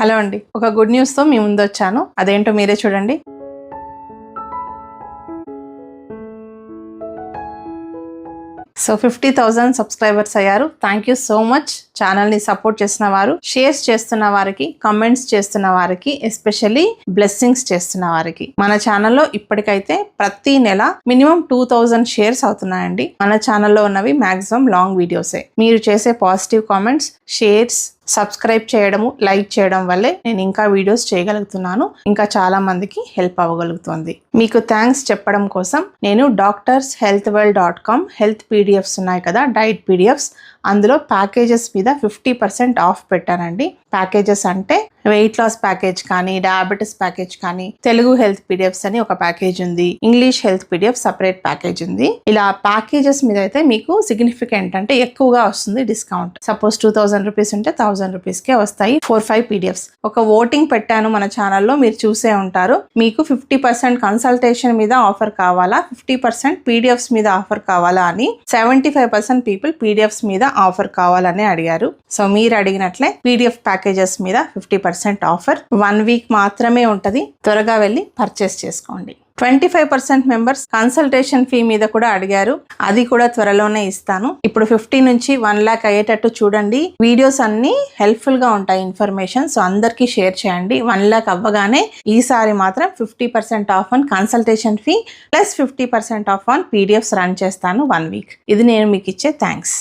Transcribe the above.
Hello అండి. ఒక good న్యూస్తో మీ ముందు వచ్చాను అదేంటో మీరే చూడండి. సో ఫిఫ్టీ థౌజండ్ సబ్స్క్రైబర్స్ అయ్యారు. Thank you so much. ఛానల్ని సపోర్ట్ చేసిన వారు షేర్స్ చేస్తున్న వారికి కమెంట్స్ చేస్తున్న వారికి ఎస్పెషల్లీ బ్లెస్సింగ్స్ చేస్తున్న వారికి. మన ఛానల్లో ఇప్పటికైతే ప్రతి నెల మినిమం టూ థౌజండ్ షేర్స్ అవుతున్నాయండి. మన ఛానల్లో ఉన్నవి మాక్సిమం లాంగ్ వీడియోసే. మీరు చేసే పాజిటివ్ కామెంట్స్ షేర్స్ సబ్స్క్రైబ్ చేయడము లైక్ చేయడం వల్లే నేను ఇంకా వీడియోస్ చేయగలుగుతున్నాను. ఇంకా చాలా మందికి హెల్ప్ అవ్వగలుగుతుంది. మీకు థ్యాంక్స్ చెప్పడం కోసం నేను doctors health well dot com health PDFs ఉన్నాయి కదా డైట్ పీడిఎఫ్స్. అందులో ప్యాకేజెస్ మీద ఫిఫ్టీ పర్సెంట్ ఆఫ్ పెట్టానండి. ప్యాకేజెస్ అంటే వెయిట్ లాస్ ప్యాకేజ్ కానీ డయాబెటీస్ ప్యాకేజ్ కానీ తెలుగు హెల్త్ పీడిఎఫ్స్ అని ఒక ప్యాకేజ్ ఉంది. English health PDF separate package ఉంది. ఇలా ప్యాకేజెస్ మీద అయితే మీకు సిగ్నిఫికెంట్ అంటే ఎక్కువగా వస్తుంది discount suppose two thousand rupees ఉంటే థౌసండ్ రూపీస్ కే వస్తాయి ఫోర్ ఫైవ్ పీడిఎఫ్స్ ఒక ఓటింగ్ పెట్టాను మన ఛానల్లో మీరు చూసే ఉంటారు. మీకు ఫిఫ్టీ పర్సెంట్ కన్సల్టేషన్ మీద ఆఫర్ కావాలా? ఫిఫ్టీ పర్సెంట్ పీడిఎఫ్స్ మీద ఆఫర్ కావాలా అని seventy five percent people PDFs మీద ఆఫర్ కావాలని అడిగారు. సో మీరు అడిగినట్లే పీడిఎఫ్ ప్యాకేజెస్ మీద fifty percent percent offer one week మాత్రమే ఉంటుంది. త్వరగా వెళ్ళి పర్చేస్ చేసుకోండి. Twenty five percent members consultation fee మీద కూడా అడిగారు. అది కూడా త్వరలోనే ఇస్తాను. ఇప్పుడు ఫిఫ్టీ నుంచి వన్ ల్యాక్ అయ్యేటట్టు చూడండి. వీడియోస్ అన్ని హెల్ప్ఫుల్గా ఉంటాయి ఇన్ఫర్మేషన్ సో అందరికీ షేర్ చేయండి. వన్ ల్యాక్ అవ్వగానే ఈసారి మాత్రం fifty percent off on consultation fee plus fifty percent off on PDFs run చేస్తాను వన్ వీక్ ఇది నేను మీకు ఇచ్చే థ్యాంక్స్